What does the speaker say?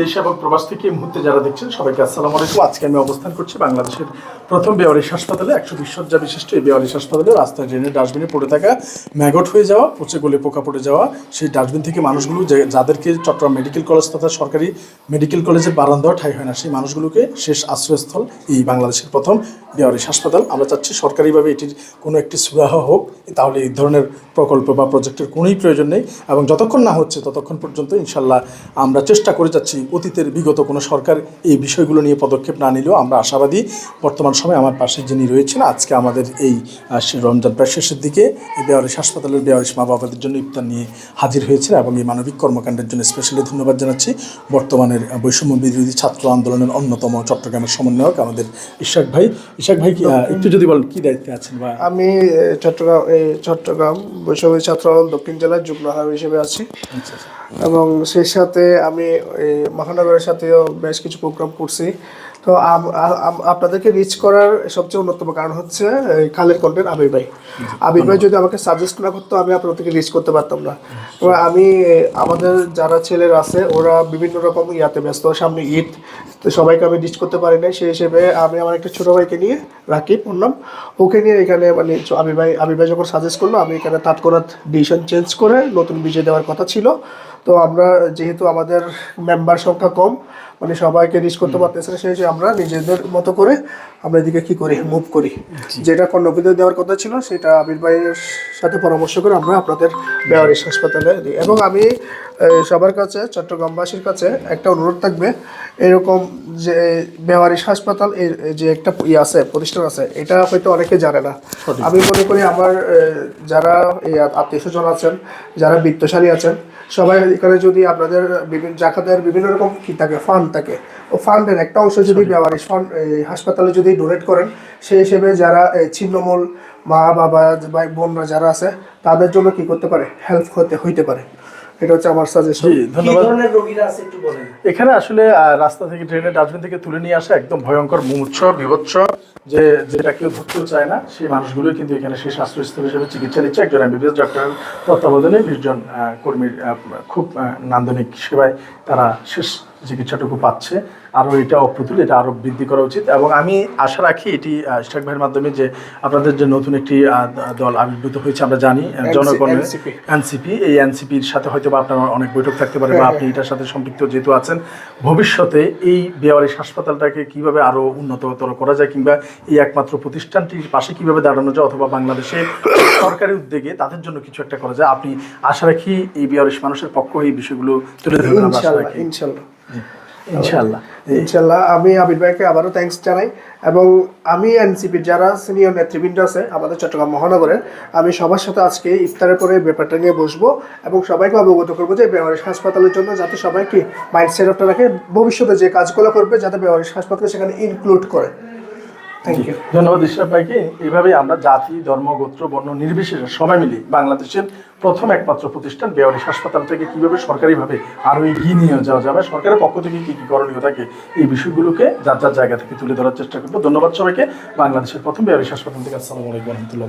দেশ এবং প্রবাস থেকে এই মুহূর্তে যারা দেখছেন, সবাইকে আসসালামু আলাইকুম। আজকে আমি অবস্থান করছি বাংলাদেশের প্রথম বেওয়ারিশ হাসপাতালে, একশো বিশ শয্যা বিশিষ্ট এই বেওয়ারিশ হাসপাতালে। রাস্তায় ড্রেনের ডাস্টবিনে পড়ে থাকা ম্যাগট হয়ে যাওয়া, পচে গলে পোকা পড়ে যাওয়া, সেই ডাস্টবিন থেকে মানুষগুলো যাদেরকে চট্টগ্রাম মেডিকেল কলেজ তথা সরকারি মেডিকেল কলেজের বারান্দাও ঠাই হয় না, সেই মানুষগুলোকে শেষ আশ্রয়স্থল এই বাংলাদেশের প্রথম বেওয়ারিশ হাসপাতাল। আমরা চাচ্ছি সরকারিভাবে এটির কোনো একটি সুরাহা হোক, তাহলে এই ধরনের প্রকল্প বা প্রজেক্টের কোনোই প্রয়োজন নেই। এবং যতক্ষণ না হচ্ছে, ততক্ষণ পর্যন্ত ইনশাল্লাহ আমরা চেষ্টা করে অতীতের বিগত কোনো সরকার এই বিষয়গুলো নিয়ে পদক্ষেপ না নিলেও আমরা আশাবাদী। বর্তমান সময়ে আমার পাশে যিনি রয়েছেন আজকে আমাদের এই রমজান প্রায় শেষের দিকে এই বেয়ারিশ হাসপাতালের বেয়ারিশ মা বাবাদের জন্য ইফতার নিয়ে হাজির হয়েছেন এবং এই মানবিক কর্মকাণ্ডের জন্য স্পেশালি ধন্যবাদ জানাচ্ছি। বর্তমানের বৈষম্য বিরোধী ছাত্র আন্দোলনের অন্যতম চট্টগ্রামের সমন্বয়ক আমাদের ইশাক ভাই। ইশাক ভাই একটু যদি বলেন কি দায়িত্বে আছেন বা আমি চট্টগ্রাম এই চট্টগ্রাম বৈষম্য ছাত্র আন্দোলন দক্ষিণ জেলার যুগ্ম হিসেবে আছি। আচ্ছা আচ্ছা। এবং সেই সাথে আমি মহানগরের সাথেও বেশ কিছু প্রোগ্রাম করছি। তো আপনাদেরকে রিচ করার সবচেয়ে অন্যতম কারণ হচ্ছে খালের কন্টেন্ট আবির ভাই। আবির ভাই যদি আমাকে সাজেস্ট না করতো আমি আপনাদেরকে রিচ করতে পারতাম না। এবার আমি আমাদের যারা ছেলেরা আছে ওরা বিভিন্ন রকম ইয়াতে ব্যস্ত। সামনে ঈদ তো সবাইকে আমি রিচ করতে পারি নাই। সেই হিসেবে আমি আমার একটা ছোটো ভাইকে নিয়ে রাকিব নাম ওকে নিয়ে এখানে মানে আবির ভাই আবির ভাই যখন সাজেস্ট করল আমি এখানে তৎক্ষণাৎ ডিসিশন চেঞ্জ করে নতুন বিজয় দেওয়ার কথা ছিল। তো আমরা যেহেতু আমাদের মেম্বার সংখ্যা কম মানে সবাইকে রিচ করতে পারতেছে না সেই হিসেবে আমরা নিজেদের মতো করে আমরা এদিকে কি করি? মুভ করি। যেটা কর্ণবিদ্যা দেওয়ার কথা ছিল সেটা আবির ভাইয়ের সাথে পরামর্শ করে আমরা আপনাদের বেয়ারিশ হাসপাতালে দিই। এবং আমি সবার কাছে চট্টগ্রামবাসীর কাছে একটা অনুরোধ থাকবে। এরকম যে বেওয়ারিশ হাসপাতাল এর যে একটা ইয়ে আছে প্রতিষ্ঠান আছে এটা হয়তো অনেকে জানে না। আমি মনে করি আমার যারা এই আত্মীয় স্বজন আছেন যারা বৃত্তশালী আছেন সবাই এখানে যদি আপনাদের বিভিন্ন জাকাতের বিভিন্ন রকম কি থাকে ফান্ড থাকে ও ফান্ডের একটা অংশ যদি বেওয়ারিশ ফান্ড এই হাসপাতালে যদি ডোনেট করেন সেই হিসেবে যারা এই ছিন্নমূল মা বাবা ভাই বোনরা যারা আছে তাদের জন্য কি করতে পারে? হেল্প হতে হইতে পারে। এটা হচ্ছে আমার সাজেশন ধন্যবাদ। ধরনের রোগীরা আছে একটু বলেন। এখানে আসলে রাস্তা থেকে ট্রেনের ডাস্টবিন থেকে তুলে নিয়ে আসা একদম ভয়ঙ্কর মুমূর্ষ বিভৎস যে যেটা কেউ ধরতেও চায় না সেই মানুষগুলো কিন্তু এখানে সেই স্বাস্থ্যস্থল হিসেবে চিকিৎসা নিচ্ছে। একজন এমবিবিএস ডক্টরের তত্ত্বাবধানে বিশজন কর্মীর খুব নান্দনিক সেবায় তারা শেষ চিকিৎসাটুকু পাচ্ছে। আরও এটা অপ্রতুল এটা আরও বৃদ্ধি করা উচিত। এবং আমি আশা রাখি এটি ইশরাক ভাইয়ের মাধ্যমে যে আপনাদের যে নতুন একটি দল আবির্ভূত হয়েছে আমরা জানি জনগণের এনসিপি। এই এনসিপির সাথে হয়তো বা আপনার অনেক বৈঠক থাকতে পারে বা আপনি এটার সাথে সম্পৃক্ত যেহেতু আছেন। ভবিষ্যতে এই বেওয়ারিশ হাসপাতালটাকে কীভাবে আরও উন্নততর করা যায় কিংবা এই একমাত্র প্রতিষ্ঠানটির পাশে কীভাবে দাঁড়ানো যায় অথবা বাংলাদেশে সরকারি উদ্যোগে তাদের জন্য কিছু একটা করা যায় আপনি আশা রাখি এই বেওয়ারিশ মানুষের পক্ষ এই বিষয়গুলো তুলে ধরবেন। আশা রাখি। ইনশাল্লাহ। ইনশাআল্লাহ ইনশাল্লাহ আমি আবির ভাইকে আবারও থ্যাঙ্কস জানাই এবং আমি এনসিপির যারা সিনিয়র নেতৃবৃন্দ আছে আমাদের চট্টগ্রাম মহানগরের, আমি সবার সাথে আজকে ইফতারের পরে ব্যাপারটা নিয়ে বসবো এবং সবাইকে অবগত করব যে ব্যবহারিক হাসপাতালের জন্য যাতে সবাইকে মাইন্ডসেট আপটা রাখে, ভবিষ্যতে যে কাজগুলো করবে যাতে ব্যবহারিক হাসপাতাল সেখানে ইনক্লুড করে। থ্যাংক ইউ ধন্যবাদ ইশরাফ ভাইকে। এইভাবে আমরা জাতি ধর্ম গোত্র বর্ণ নির্বিশেষে সবাই মিলে বাংলাদেশের প্রথম একমাত্র প্রতিষ্ঠান বেওয়ারিশ হাসপাতাল থেকে কীভাবে সরকারিভাবে আরও এগিয়ে নিয়ে যাওয়া যাবে সরকারের পক্ষ থেকে কী কী করণীয় থাকে এই বিষয়গুলোকে যার যার জায়গা থেকে তুলে ধরার চেষ্টা করব। ধন্যবাদ সবাইকে। বাংলাদেশের প্রথম বেওয়ারিশ হাসপাতাল থেকে আসসালামু আলাইকুম রহমতুল্লাহ